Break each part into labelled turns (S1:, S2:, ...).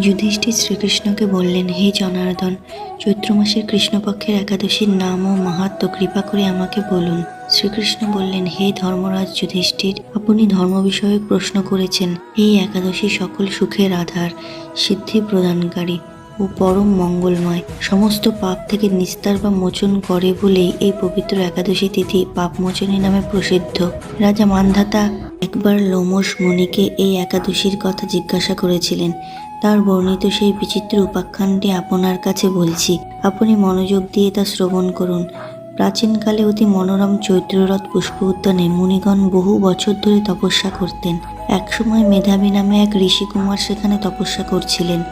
S1: যুধিষ্ঠির শ্রীকৃষ্ণকে বললেন, হে জনার্দন, চৈত্র মাসের কৃষ্ণপক্ষের একাদশীর নাম ও মাহাত্ম কৃপা করে আমাকে বলুন। শ্রীকৃষ্ণ বললেন, হে ধর্মরাজ যুধিষ্ঠির, আপনি ধর্ম বিষয়ক প্রশ্ন করেছেন। এই একাদশী সকল সুখের আধার, সিদ্ধি প্রদানকারী ও পরম মঙ্গলময়। সমস্ত পাপ থেকে নিস্তার বা মোচন করে বলেই এই পবিত্র একাদশী তিথি পাপমোচনী নামে প্রসিদ্ধ। রাজা মান্ধাতা একবার লোমস মণিকে এই একাদশীর কথা জিজ্ঞাসা করেছিলেন তার বর্ণিত সেই বিচিত্র উপাখ্যানটি আপনার কাছে বলছি। আপনি মনোযোগ দিয়ে তা শ্রবণ করুন। প্রাচীনকালে অতি মনোরম চৈত্ররথ পুষ্প উদ্যানে মুনিগণ বহু বছর ধরে তপস্যা করতেন। একসময় মেধাবী নামে এক ঋষিকুমার সেখানে তপস্যা করছিলেন।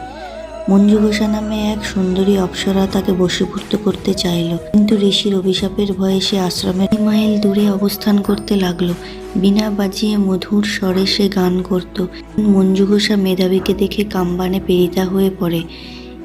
S1: মঞ্জু ঘোষা নামে এক সুন্দরী অপ্সরা তাকে বশীভূত করতে চাইল। কিন্তু ঋষির অভিশাপের ভয়ে সে আশ্রমের মাইল দূরে অবস্থান করতে লাগল। বিনা বাজিয়ে মধুর স্বরে সে গান করত। মঞ্জু ঘোষা মেধাবীকে দেখে কাম্বানে পেরিতা হয়ে পড়ে।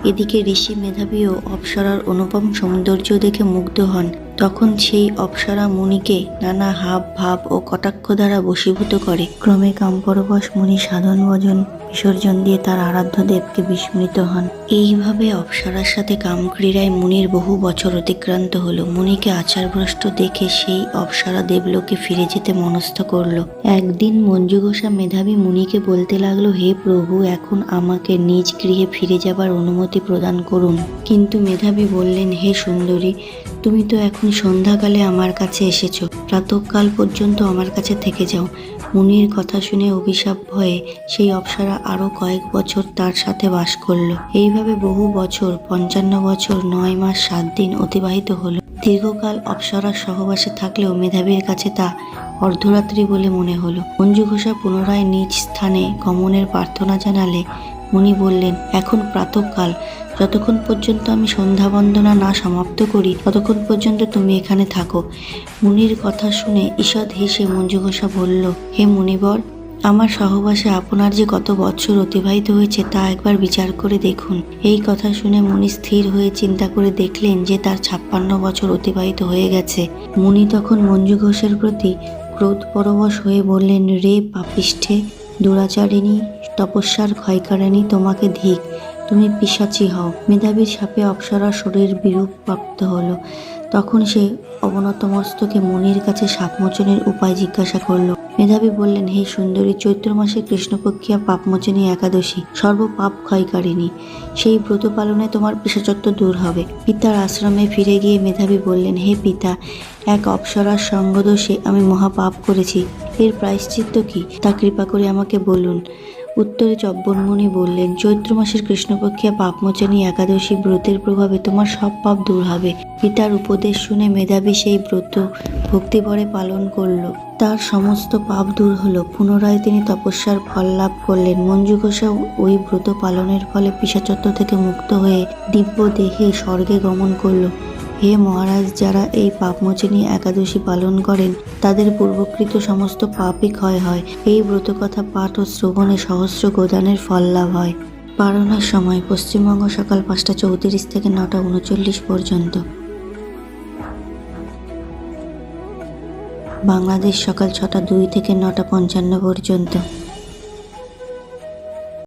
S1: এদিকে ঋষি মেধাবীও অপসরার অনুপম সৌন্দর্য দেখে মুগ্ধ হন। তখন সেই অপ্সরা মুনিকে নানা হাব ভাব ও কটাক্ষ দ্বারা বশীভূত করে। ক্রমে কামপরবশ মুনি সাধন ভজন বিসর্জন দিয়ে তার আরাধ্য দেবকে বিস্মৃত হন। এইভাবে অপ্সরার সাথে কামক্রীড়ায় মুনির বহু বছর অতিক্রান্ত হলো। মুনিকে আচারভ্রষ্ট দেখে সেই অপ্সরা দেবলোকে ফিরে যেতে মনস্থ করল। একদিন মঞ্জুঘোষা মেধাবী মুনিকে বলতে লাগল, হে প্রভু, এখন আমাকে নিজ গৃহে ফিরে যাবার অনুমতি প্রদান করুন। কিন্তু মেধাবী বললেন, হে সুন্দরী, তুমি তো এখন সন্ধ্যাকালে আমার কাছে এসেছ। প্রাতকাল পর্যন্ত আমার কাছে থেকে যাও। মুনির কথা শুনে অভিশাপ ভয়ে সেই অপ্সরা আরও কয়েক বছর তার সাথে বাস করল। এইভাবে বহু বছর, পঞ্চান্ন বছর, নয় মাস, সাত দিন অতিবাহিত হলো। দীর্ঘকাল অপ্সরার সহবাসে থাকলেও মেধাবীর কাছে তা অর্ধরাত্রি বলে মনে হলো। মঞ্জু ঘোষা পুনরায় নিজ স্থানে গমনের প্রার্থনা জানালে মুনি বললেন, এখন প্রাতকাল। যতক্ষণ পর্যন্ত আমি সন্ধ্যা বন্দনা না সমাপ্ত করি, ততক্ষণ পর্যন্ত তুমি এখানে থাকো। মুনির কথা শুনে ঈষৎ হেসে মঞ্জু ঘোষা বলল, হে মুনিবর, আমার সহবাসে আপনার যে কত বছর অতিবাহিত হয়েছে তা একবার বিচার করে দেখুন। এই কথা শুনে মুনি স্থির হয়ে চিন্তা করে দেখলেন যে তার ছাপ্পান্ন বছর অতিবাহিত হয়ে গেছে। মুনি তখন মঞ্জু ঘোষের প্রতি ক্রোধ পরবশ হয়ে বললেন, রে পাপিষ্ঠে, দুরাচারিণী তপস্যার ক্ষয়কারিণী তোমাকে ধিক। তুমি পিসাচি হও। মেধাবীর সাপে অপ্সরা শরীর বিরূপ প্রাপ্ত হলো। তখন সে অবনত মস্তকে মুনির কাছে সাপমোচনের উপায় জিজ্ঞাসা করল। মেধাবী বললেন, হে সুন্দরী, চৈত্র মাসে কৃষ্ণপক্ষিয়া পাপমোচনী একাদশী সর্ব পাপ ক্ষয়কারিণী। সেই ব্রত পালনে তোমার পেশাচত্ব দূর হবে। পিতার আশ্রমে ফিরে গিয়ে মেধাবী বললেন, হে পিতা, এক অপ্সরার সঙ্গদোষে আমি মহা পাপ করেছি। এর প্রায়শ্চিত্ত কি? তা কৃপা করে আমাকে বলুন। উত্তরে চব্বনমুনি বললেন, চৈত্র মাসের কৃষ্ণপক্ষে পাপমোচনী একাদশী ব্রতের প্রভাবে তোমার সব পাপ দূর হবে। পিতার উপদেশ শুনে মেধাবী সেই ব্রত ভক্তিভরে পালন করল। তার সমস্ত পাপ দূর হলো। পুনরায় তিনি তপস্যার ফল লাভ করলেন। মঞ্জু ঘোষা ওই ব্রত পালনের ফলে পিসাচত্ব থেকে মুক্ত হয়ে দিব্য দেহে স্বর্গে গমন করল। হে মহারাজ, যারা এই পাপমোচনী একাদশী পালন করেন, তাদের পূর্বকৃত সমস্ত পাপই ক্ষয় হয়। এই ব্রতকথা পাঠ ও শ্রবণে সহস্র গোদানের ফল লাভ হয়। পালনের সময়, পশ্চিমবঙ্গ সকাল পাঁচটা চৌত্রিশ থেকে নটা উনচল্লিশ পর্যন্ত। বাংলাদেশ সকাল ছটা দুই থেকে নটা পঞ্চান্ন পর্যন্ত।